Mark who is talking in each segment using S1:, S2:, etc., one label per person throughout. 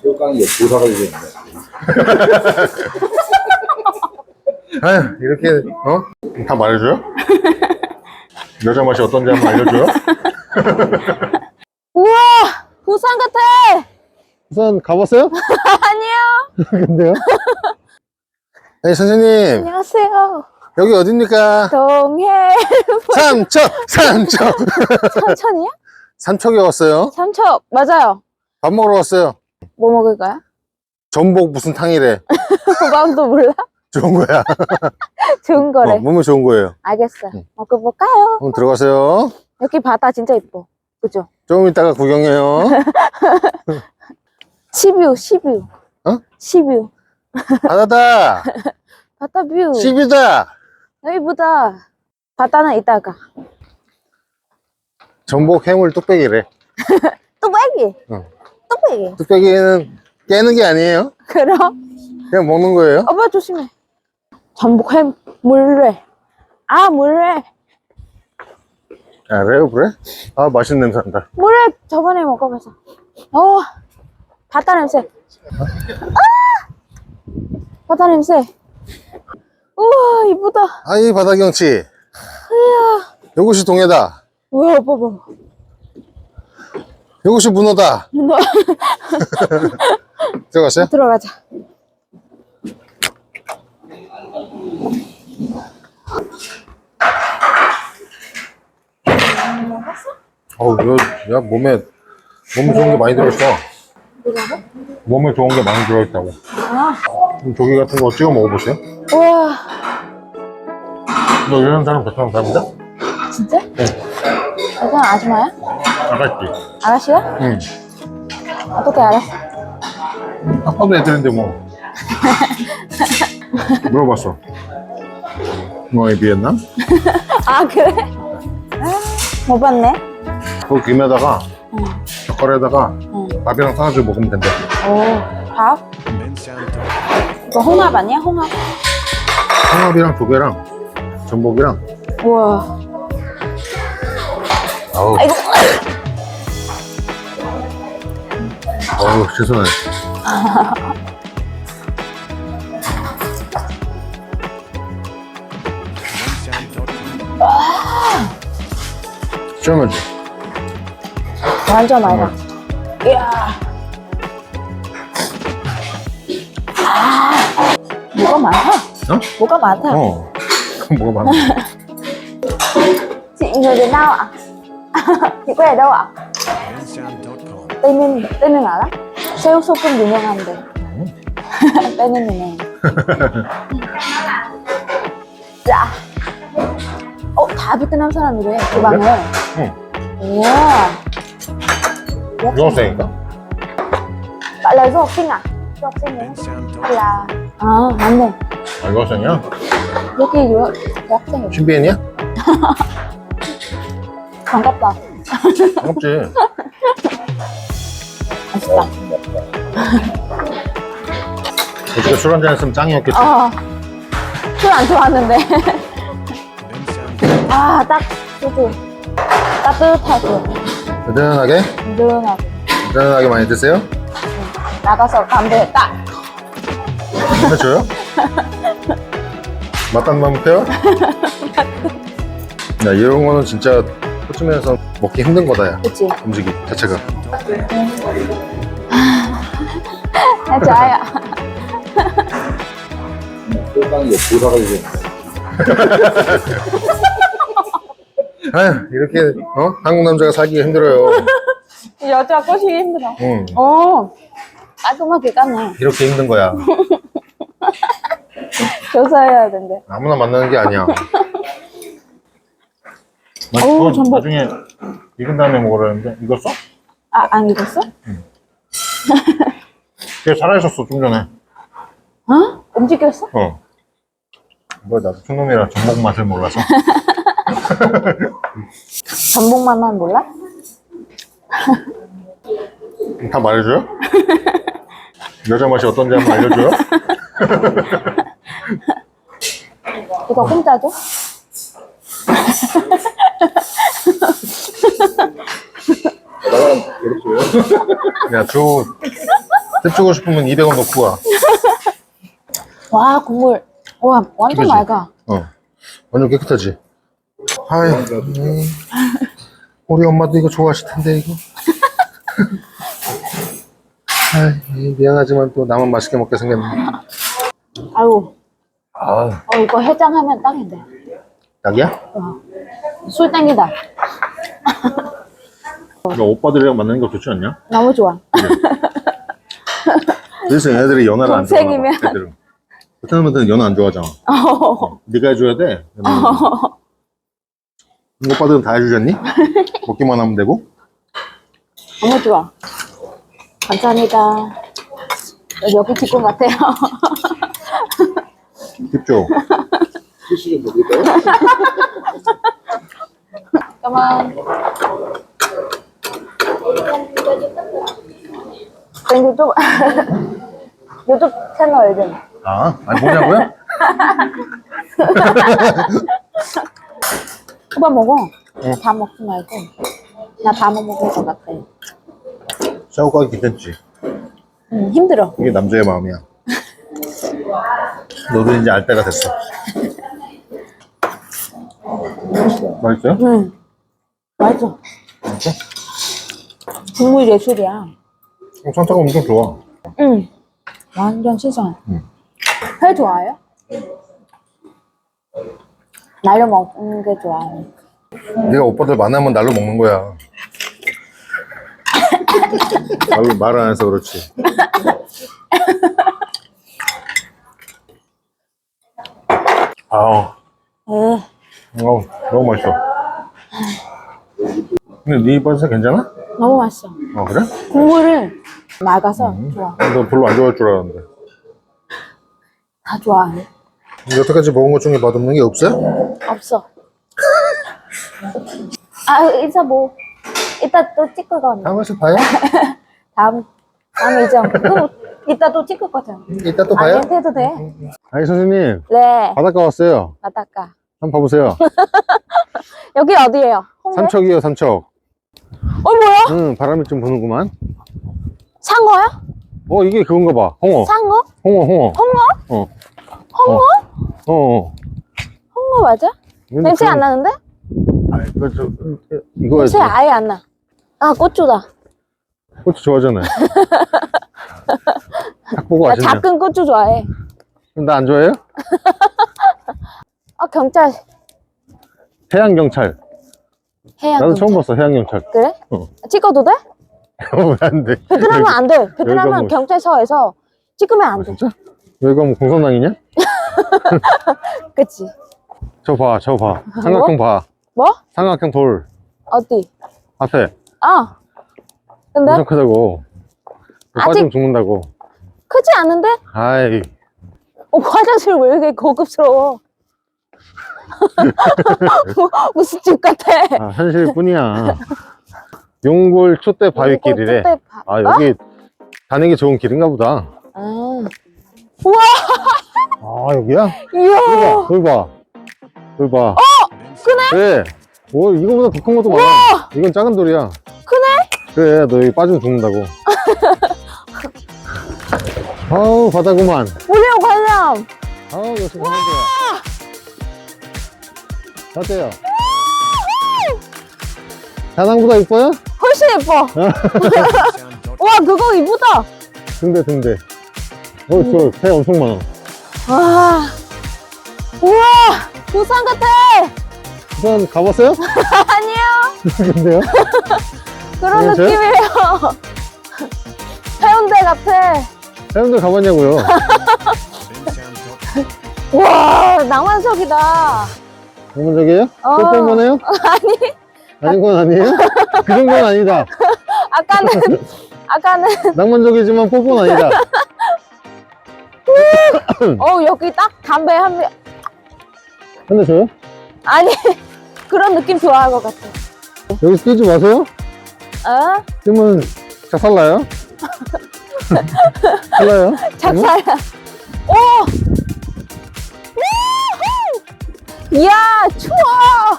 S1: 새우 까는 게 조사가 되겠네.
S2: 아휴, 이렇게, 어? 다 말해줘요? 여자 맛이 어떤지 한번 알려줘요?
S3: 우와! 부산 같아!
S2: 우선 가봤어요?
S3: 아니요!
S2: 근데요? 네, 선생님,
S3: 안녕하세요.
S2: 여기 어딥니까?
S3: 동해.
S2: 삼척! 삼척!
S3: 삼천이요?
S2: 삼척에 왔어요.
S3: 삼척, 맞아요.
S2: 밥 먹으러 왔어요.
S3: 뭐 먹을까요?
S2: 전복 무슨 탕이래.
S3: 그방도 몰라?
S2: 좋은 거야.
S3: 좋은 거래.
S2: 어, 몸에 좋은 거예요.
S3: 알겠어요.
S2: 응.
S3: 먹어볼까요?
S2: 한번 들어가세요.
S3: 여기 바다 진짜 이뻐. 그죠?
S2: 조금 이따가 구경해요.
S3: 시뷰, 시뷰.
S2: 어?
S3: 시뷰.
S2: 바다다!
S3: 바다 뷰.
S2: 시비다!
S3: 여기보다 바다는 이따가.
S2: 전복 해물 뚝배기래.
S3: 뚝배기.
S2: 응.
S3: 뚝배기.
S2: 뚝배기는 깨는 게 아니에요.
S3: 그럼
S2: 그냥 먹는 거예요.
S3: 오빠 조심해. 전복회 물회. 아 물회.
S2: 아, 그래요? 그래? 아, 맛있는 냄새 난다.
S3: 물회 저번에 먹어봐서. 어 바다 냄새. 아 바다 냄새. 우와 이쁘다.
S2: 아이, 바다 경치. 요것이 동해다.
S3: 우와 오빠 봐.
S2: 요것이 문어다.
S3: 너
S2: 들어갔어요?
S3: 들어가자.
S2: 어우, 야, 야, 몸에, 몸에 좋은 게 많이 들어있어.
S3: 뭐라고?
S2: 몸에 좋은 게 많이 들어있다고.
S3: 아
S2: 그럼 조개 같은 거 찍어 먹어보세요.
S3: 우와
S2: 너 이런 사람 베트남 사람이다?
S3: 진짜?
S2: 네.
S3: 이건 아줌마야?
S2: 아가씨.
S3: 아가씨야?
S2: 응.
S3: 어떻게 알았어?
S2: 딱 봐도 애들인데 뭐. 물어봤어. 너의 비엔남?
S3: 아 그래? 못 봤네.
S2: 그 김에다가,
S3: 응.
S2: 젓갈에다가
S3: 응.
S2: 밥이랑 싸가지고 먹으면 된대.
S3: 오 밥? 이거 홍합 아니야? 홍합?
S2: 홍합이랑 조개랑 전복이랑.
S3: 우와.
S2: 아우,
S3: 아이고.
S2: 어우, 죄송해. 시원하지?
S3: 완전 맑아. 이야. 아, 뭐가 많아?
S2: 어?
S3: 뭐가 많다.
S2: 어. 뭐가 많아.
S3: Chị người Việt Nam ạ? Chị quê ở đâu ạ? Tây Ninh 알아? 새우 소금 유명한데. Ninh 유명해. 자. 어, 다 베트남 사람이래, 그 방에.
S2: 응.
S3: 우와.
S2: 유학생인가?
S3: Bạn là du học sinh à? Du học sinh đúng không? Hay là... À, 맞네.
S2: 아, 유학생이야?
S3: 여기 유, 대학생이야.
S2: 신비엔이야?
S3: 반갑다.
S2: 반갑지.
S3: 맛있다.
S2: 어떻게 술 한잔 했으면 짱이었겠지.
S3: 아, 술안 좋아하는데. 아, 딱, 그지. 따뜻하고,
S2: 든든하게,
S3: 든든하고.
S2: 든든하게 많이 드세요.
S3: 나가서 담배 딱.
S2: 해줘요? 맛단만 펴요? 야, 이런 거는 진짜 호주면서 먹기 힘든 거다, 야.
S3: 그치?
S2: 음식이 자체가.
S3: 아,
S1: 까는 게 조사가 되겠네.
S2: 아휴, 이렇게, 어? 한국 남자가 살기가 힘들어요.
S3: 여자 꼬시기 힘들어.
S2: 응.
S3: 어, 깔끔하게 깠네.
S2: 이렇게 힘든 거야.
S3: 조사해야 된대.
S2: 아무나 만나는 게 아니야. 나
S3: 어우,
S2: 그건
S3: 전복.
S2: 나중에 익은 다음에 먹으라는데 익었어?
S3: 아, 안 익었어?
S2: 걔 살아있었어 좀 전에
S3: 어? 움직였어?
S2: 어 뭐야 나도 촌놈이라 전복 맛을 몰라서
S3: 전복 맛만 몰라?
S2: 다 말해줘요? 여자 맛이 어떤지 한번 알려줘요?
S3: 이거 공짜죠?
S1: 나가면 괴롭고요.
S2: 야저 떼주고 싶으면 200원 넣고 가.
S3: 와 국물 와 완전
S2: 그지?
S3: 맑아
S2: 어. 완전 깨끗하지? 아이, 음. 우리 엄마도 이거 좋아하실 텐데, 이거. 아이, 미안하지만 또 나만 맛있게 먹게 생겼네.
S3: 아유
S2: 아,
S3: 어, 이거 해장하면 딱인데
S2: 딱이야?
S3: 술 땡기다
S2: 이거 오빠들이랑 만나는 거 좋지 않냐?
S3: 너무 좋아
S2: 그래 서 얘네들이 연애를 안 좋아하나 봐,
S3: 동생이면.
S2: 애들은. 베트남애들은 연애 안 좋아하잖아. 네가 해줘야 돼. 오빠들은 다 해주셨니? 먹기만 하면 되고?
S3: 너무 좋아 감사합니다 여기 직군 같아요
S1: 먹을까요?
S3: 잠깐만 전 유튜브 유튜브 채널 이름
S2: 아, 아니 뭐냐고요?
S3: 오빠 먹어
S2: 응.
S3: 다 먹지 말고 나 다 못 먹을 것 같아
S2: 샤워가기 괜찮지?
S3: 음, 힘들어
S2: 이게 남자의 마음이야. 너도 이제 알 때가 됐어. 맛있어요?
S3: 응 맛있어
S2: 진짜?
S3: 국물 예술이야
S2: 어, 산타가 엄청 좋아.
S3: 응 완전 신선해
S2: 응.
S3: 회 좋아해요? 날로 먹는 게 좋아해
S2: 네가 오빠들 만나면 날로 먹는 거야. 말을 말을 안 해서 그렇지. 아우,
S3: 에
S2: 아우, 너무 맛있어. 근데 네 입맛에 괜찮아?
S3: 너무 맛있어
S2: 어, 그래?
S3: 국물을 맑아서 좋아
S2: 너 별로 안 좋아할 줄 알았는데.
S3: 다 좋아해
S2: 여태까지 먹은 것 중에 맛없는 게 없어요?
S3: 없어 아 이제 뭐 이따 또 찍을 거네
S2: 다음에서 봐요.
S3: 다음 다음에 이제 또 이따 또 찍을 거잖아
S2: 이따 또 봐요.
S3: 아니 해도 돼?
S2: 아니 선생님
S3: 네
S2: 바닷가 왔어요.
S3: 바닷가
S2: 한번 봐보세요.
S3: 여기 어디예요? 홍대?
S2: 삼척이요 삼척.
S3: 어 뭐야?
S2: 응 바람이 좀 부는구만.
S3: 상어야?
S2: 어 이게 그건가 봐. 홍어.
S3: 상어?
S2: 홍어 홍어.
S3: 홍어?
S2: 어.
S3: 홍어?
S2: 어. 어.
S3: 홍어 맞아? 냄새 안 나는데?
S2: 아이, 그, 저, 이거
S3: 냄새 아예 안 나. 아 고추다.
S2: 고추 좋아하잖아요. 딱 보고
S3: 나
S2: 아시네요.
S3: 작은 고추 좋아해.
S2: 나 안 좋아해요?
S3: 아 경찰
S2: 해양 경찰.
S3: 해양.
S2: 나도
S3: 경찰.
S2: 처음 봤어 해양 경찰.
S3: 그래?
S2: 어.
S3: 찍어도 돼?
S2: 왜안 돼?
S3: 베트남은 안 돼. 베트남은
S2: 뭐-
S3: 경찰서에서 찍으면 안
S2: 아,
S3: 돼.
S2: 진짜? 여기가 뭐 공산당이냐?
S3: 그치?
S2: 저 봐, 저 봐. 삼각형 봐.
S3: 뭐?
S2: 삼각형 돌
S3: 어디?
S2: 앞에
S3: 아. 근데
S2: 엄청 크다고.
S3: 아직-
S2: 빠지면 죽는다고.
S3: 크지 않은데?
S2: 아이,
S3: 어, 화장실 왜 이렇게 고급스러워? 뭐, 무슨 집 같아?
S2: 아, 현실 뿐이야. 용골 촛대 바위길이래.
S3: 봐-
S2: 아 여기 다니기 좋은 길인가 보다.
S3: 아. 우와,
S2: 아 여기야?
S3: 이야.
S2: 여기 봐. 여기 봐. 어,
S3: 크네?
S2: 그래. 오 이거보다 더 큰 것도 많아. 이건 작은 돌이야.
S3: 크네?
S2: 그래, 너 여기 빠지면 죽는다고. 아우 바다구만.
S3: 무료 관람.
S2: 아우 역시 강원도야. 어때요? 다낭보다 이뻐요?
S3: 훨씬 예뻐. 와, 그거 이쁘다.
S2: 등대 등대. 어, 저배 엄청 많아.
S3: 와. 우와, 부산 같아.
S2: 부산 가봤어요?
S3: 아니요.
S2: 근데요?
S3: 그런
S2: 그러세요?
S3: 느낌이에요. 해운대 같아.
S2: 해운대 가봤냐고요?
S3: 와, 낭만적이다.
S2: 전문적이에요?
S3: 어.
S2: 뽀뽀 한번 해요?
S3: 아니,
S2: 아닌 건 아니에요? 그 정도는 아니다.
S3: 아까는, 아까는,
S2: 낭만적이지만 뽀뽀는 아니다.
S3: 어, 여기 딱 담배 한 명.
S2: 근데 저요?
S3: 아니, 그런 느낌 좋아할 것 같아.
S2: 여기서 뛰지 마세요?
S3: 어?
S2: 뛰면 작살나요? 살나요?
S3: 작살이야. 오! 이야, 추워!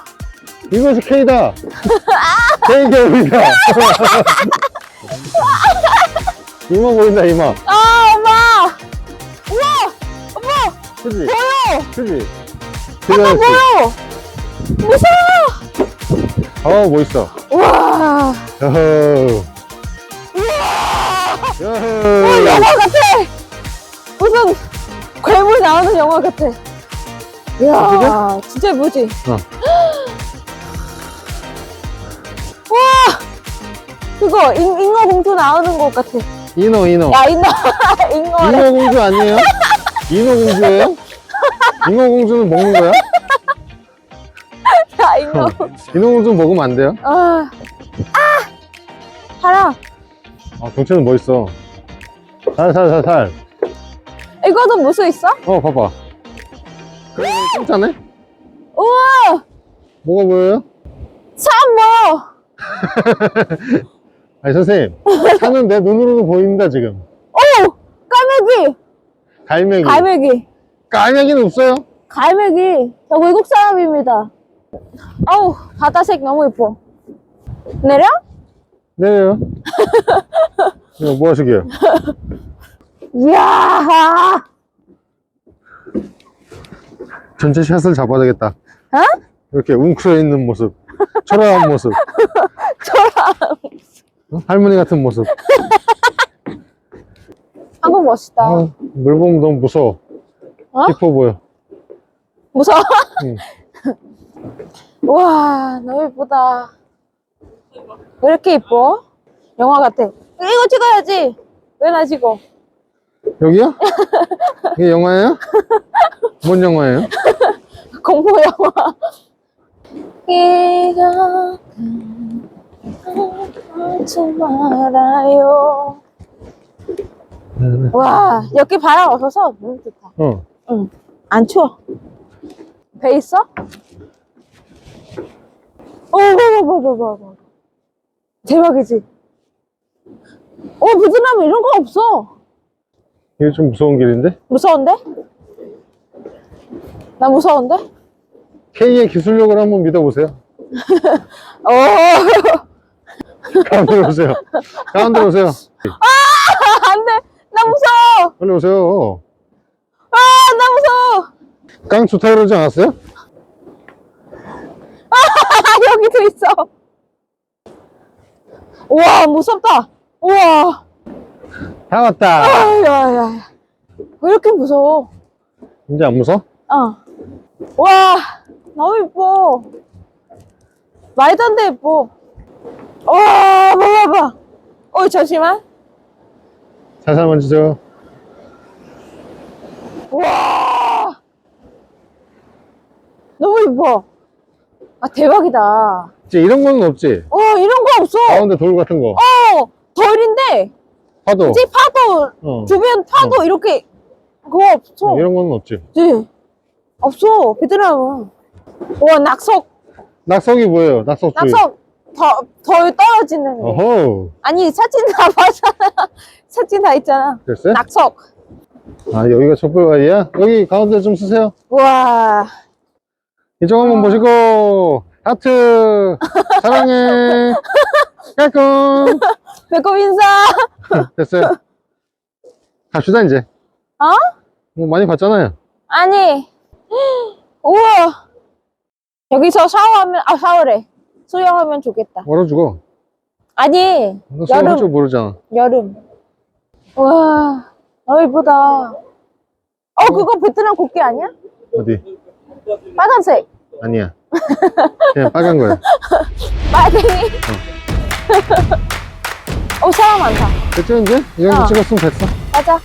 S2: 이것이 K다. K 겨울이다. 이마 보인다, 이마.
S3: 아, 엄마! 우와! 엄마!
S2: 그지?
S3: 보여!
S2: 그지?
S3: 엄마? 보여! 무서워!
S2: 어, 멋있어.
S3: 우와!
S2: 여호.
S3: 우와!
S2: 여호.
S3: 영화 같아! 무슨 괴물 나오는 영화 같아. 이야, 진짜 예쁘지?
S2: 어.
S3: 그거, 잉, 잉어 공주 나오는 것 같아.
S2: 인어, 인어.
S3: 야, 잉어, 잉어래.
S2: 인어 공주 아니에요? 인어 공주예요? 인어 공주는 먹는 거야?
S3: 야, 잉어.
S2: 인어 공주 먹으면 안 돼요?
S3: 아, 아! 하라.
S2: 아, 경찰은 멋있어. 살, 살, 살, 살.
S3: 이거도 무슨 있어?
S2: 어, 봐봐. 그래, 깜짝네?
S3: 우와!
S2: 뭐가 보여요?
S3: 사람 뭐?
S2: 아니, 선생님. 차는 내 눈으로도 보입니다, 지금.
S3: 오! 까메기!
S2: 갈매기.
S3: 갈매기.
S2: 갈매기는 없어요?
S3: 갈매기. 저 외국 사람입니다. 아우, 바다색 너무 예뻐. 내려?
S2: 내려요. 이거 뭐 하시게요?
S3: 이야!
S2: 전체 샷을 잡아야 되겠다.
S3: 어?
S2: 이렇게 웅크려 있는 모습. 초라한 모습. 초라한 할머니 같은 모습.
S3: 한국 멋있다.
S2: 아, 물 보면 너무 무서워.
S3: 어?
S2: 깊어 보여.
S3: 무서워?
S2: 응.
S3: 우와, 너무 예쁘다. 왜 이렇게 예뻐? 영화 같아. 이거 찍어야지. 왜 나 찍어?
S2: 여기요? 이게 영화예요? 뭔 영화예요?
S3: 공포 영화. 이가 하지 말아요. 와, 여기 바람 없어서 너무 좋다.
S2: 어.
S3: 응. 안 추워. 배 있어? 어, 봐봐, 봐봐, 봐봐. 대박이지? 어, 베트남에 이런 거 없어.
S2: 이게 좀 무서운 길인데?
S3: 무서운데? 나 무서운데?
S2: K의 기술력을 한번 믿어보세요.
S3: 어,
S2: 가운데 오세요. 가운데 오세요.
S3: 안 돼. 나 무서워.
S2: 빨리 오세요.
S3: 아, 나 무서워.
S2: 깡 좋다 그러지 않았어요?
S3: 아, 여기도 있어. 우와, 무섭다. 우와.
S2: 다 왔다.
S3: 아, 야, 야. 왜 이렇게 무서워?
S2: 이제 안 무서워?
S3: 어. 와, 너무 예뻐. 말도 안 돼 예뻐. 와, 봐봐, 봐. 어, 잠시만.
S2: 살살 만지세요.
S3: 와. 너무 예뻐. 아, 대박이다.
S2: 이제 이런 거는 없지?
S3: 어, 이런 거 없어.
S2: 가운데 돌 같은 거.
S3: 어, 덜인데,
S2: 파도.
S3: 이제 파도,
S2: 어.
S3: 주변 파도 이렇게, 그거 없어.
S2: 어, 이런 거는 없지.
S3: 네. 없어, 베트남은. 와, 낙석,
S2: 낙석이 뭐예요? 낙석 줄.
S3: 낙석, 더, 더 떨어지는 애.
S2: 어허.
S3: 아니, 사진 다 봤잖아. 사진 다 있잖아.
S2: 됐어요?
S3: 낙석.
S2: 아, 여기가 촛불가이야? 여기 가운데 좀 쓰세요.
S3: 와,
S2: 이쪽 한번
S3: 아.
S2: 보시고, 하트, 사랑해, 깔끔.
S3: 배꼽 인사.
S2: 됐어요. 갑시다, 이제.
S3: 어?
S2: 뭐 많이 봤잖아요.
S3: 아니, 우와. 여기서 샤워하면, 아, 샤워래. 수영하면 좋겠다.
S2: 얼어주고.
S3: 아니,
S2: 너 수영
S3: 여름.
S2: 할줄 모르잖아.
S3: 여름. 와, 너무 예쁘다. 어, 그거 베트남 국기 아니야?
S2: 어디?
S3: 빨간색.
S2: 아니야. 그냥 빨간 거야.
S3: 빨갱이. 어, 사람 많다.
S2: 됐죠, 이제? 이 정도
S3: 어.
S2: 찍었으면 됐어.
S3: 가자.